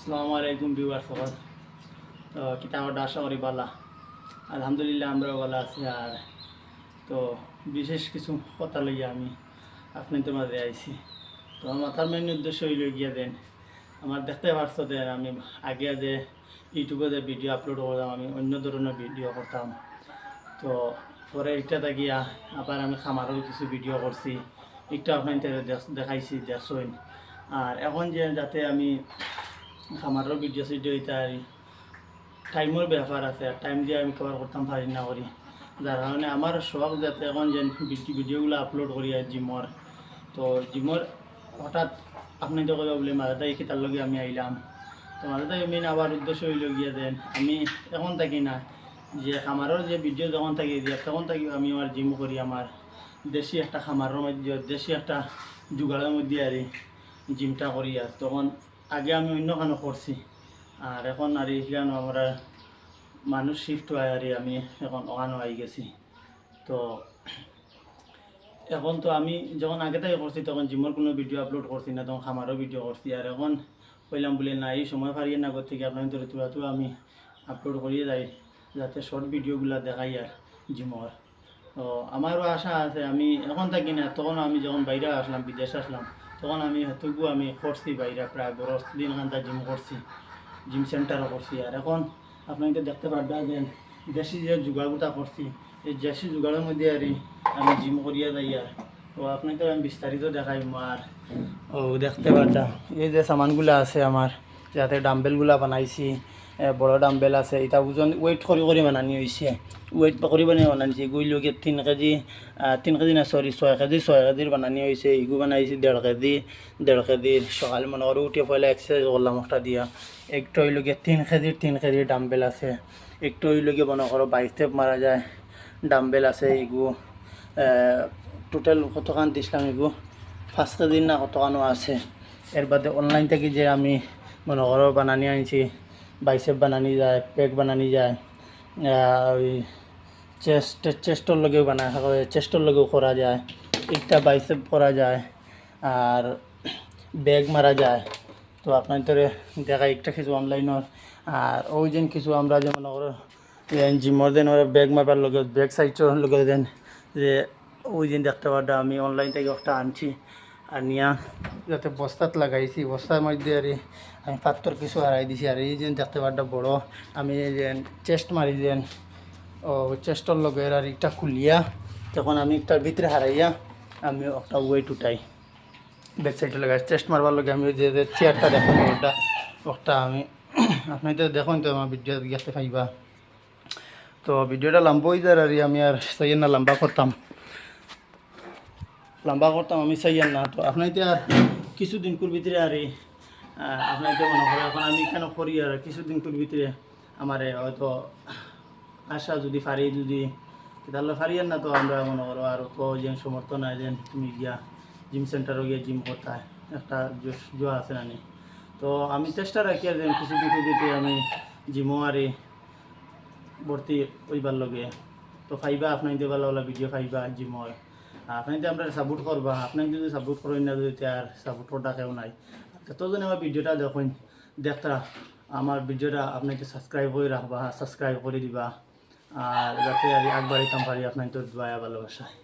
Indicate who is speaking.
Speaker 1: আসসালামু আলাইকুম বিওয়ার সবার। তো কিতা আমার আশা করি বালা আলহামদুলিল্লাহ আমরাও ভালো আছি, আর তো বিশেষ কিছু কথা লইয়া আমি আপনাদের মাঝে আইছি। তো আমার মাথার মেন উদ্দেশ্য হইল গিয়া দেন, আমার দেখতে পারছ দেন, আমি আগে যে ইউটিউবে যে ভিডিও আপলোড করতাম আমি অন্য ধরনের ভিডিও করতাম। তো পরে এটা গিয়া আবার আমি খামারও কিছু ভিডিও করছি। একটা আপনাদের দেখ- দেখাইছি দেখছেন আর এখন যে যাতে আমি খামারের ভিডিও সিডিও এটা আর টাইমের ব্যাপার আছে টাইম দিয়ে আমি কভার করতাম পারি না করি যার কারণে আমার শখ যাতে এখন যে ভিডিওগুলো আপলোড করি আর জিমর তো জিমর হঠাৎ আপনি তো কথা বলে মাঝে তাই তার লগে আমি আইলাম তো তাই মেন আবার উদ্দেশ্য হইল গিয়ে দেন আমি এখন থাকি না, যে খামারের যে ভিডিও যখন থাকি তখন থাকি আমি আমার জিম করি আমার দেশি একটা খামারের মধ্যে, দেশি একটা জুগাড়ের মধ্যে আর জিমটা করি আর তখন আগে আমি অন্য কানো করছি আর এখন আর এখানে আমরা মানুষ শিফট হয় আর আমি এখন ওখানে আই গেছি। তো, এখন তো আমি যখন আগে থেকে করছি তখন জিমের কোনো ভিডিও আপলোড করছি না, তখন খামারও ভিডিও করছি আর এখন কইলাম বলে না এই সময় পারিয়ে না করতে গিয়ে আপনার ধরে তুলা তুলা আমি আপলোড করিয়ে যাই, যাতে শর্ট ভিডিওগুলো দেখাই আর জিমর তো আমারও আশা আছে, আমি এখন থাকি না, তখন আমি যখন বাইরে আসলাম, বিদেশ আসলাম তখন আমি হেতুকু আমি করছি বাইরে প্রায় বড় দিন ঘণ্টা জিম করছি জিম সেন্টারও করছি। আর এখন আপনাকে দেখতে পারবেন দেশি যে জোগাড়গুটা করছি, এই দেশি জোগাড়ের মধ্যে আর আমি জিম করিয়া যাই আর। তো আপনাকে আমি বিস্তারিত দেখাই আর। ও দেখতে পারতাম এই যে সামানগুলো আছে আমার, যাতে ডাম্বেলগুলা বানাইছি বড় ডাম্বেল আছে এটা ওজন ওয়েট কৰি কৰি বানানি হৈছে। ওয়েট কৰি বানাই বানাইছে গুইলৈকে তিন কেজি তিন কেজি না চৰি ছয় কেজি, ছয় কেজিৰ বানানি হৈছে। ইগু বানাইছে ডেৰ কেজি ডেৰ কেজিৰ সকালে মনে কৰোঁ, উঠি পहिले এক্সাৰচাইজ কৰলাম একটা দিয়া। একটো হইলৈকে তিন কেজিৰ তিন কেজিৰ ডাম্বেল আছে। একটো হইলৈকে মনে কৰোঁ বাইষ্টেপ মাৰা যায়। ডাম্বেল আছে, ইগু টোটেল কতখান দিছিলাম ইগু? পাঁচ কেজির না কতখানো আছে। এর বাদে অনলাইন থেকে যে আমি মনে করো বানানি আনছি। বাইসেপ বানানি যায় পেক বানানি যায় ওই চেস্ট চেস্টর লগেও বানায় চেস্টর লগেও করা যায় একটা বাইসেপ করা যায়, আর ব্যাগ মারা যায়। তো আপনার তোরে দেখা একটা কিছু অনলাইনের আর ওই যেন কিছু আমরা যে মনে করো জিমর দেন ওরা ব্যাগ মারবার লগে ব্যাগ সাইডের লগে দেন যে ওই দিন দেখতে পারটা আমি অনলাইন থেকে একটা আনছি। আর নিয়া যাতে বস্তাত লাগাইছি, বস্তার মধ্যে আর আমি পাত্তর কিছু হারাই দিছি। আর এই যে দেখতে পারটা বড়, আমি এই যে চেস্ট মারি দেন ও চেস্টর লগে আর একটা খুলিয়া, তখন আমি একটার ভিতরে হারাইয়া আমি একটা ওয়েট উঠাই। ব্যাক সাইডে লাগাই। চেস্ট মারবার লগে আমি যে চেয়ারটা দেখুন ওটা ওটা আমি আপনি তো দেখুন তো আমার ভিডিও গেতে পাইবা তো ভিডিওটা লম্বা হয়ে যায় আর আমি আর চাই না লম্বা করতাম। লম্বা করতাম আমি চাই না, তো আপনার আর কিছুদিন কুর ভিতরে আর আপনার মনে করে এখন আমি কেন করি আর কিছুদিন কুর ভিতরে আমার হয়তো আশা যদি পারি যদি তাহলে পারিয়েন না তো আমরা মনে করো আর তো যে সমর্থ নাই যেন তুমি গিয়া জিম সেন্টারও গিয়ে জিম করতে, একটা জোয়া আছে না তো আমি চেষ্টা রাখি আর যেন কিছু দিকে দিতে আমি জিমও আরে ভর্তি ওইবার লগে। তো ফাইবা, আপনার ভালো ভালো ভিডিও ফাইবা জিমর আপনি যদি আমরা সাপোর্ট করবা আপনি যদি সাপোর্ট করেন না, যদি আর সাপোর্ট করা কেউ নাই। যতজন আমার ভিডিওটা দেখুন দেখতা আমার ভিডিওটা আপনাকে সাবস্ক্রাইব করে রাখবা সাবস্ক্রাইব করে দিবা, আর যাতে আর আগবাড়িতাম পারি আপনাকে তো দয়া ভালোবাসায়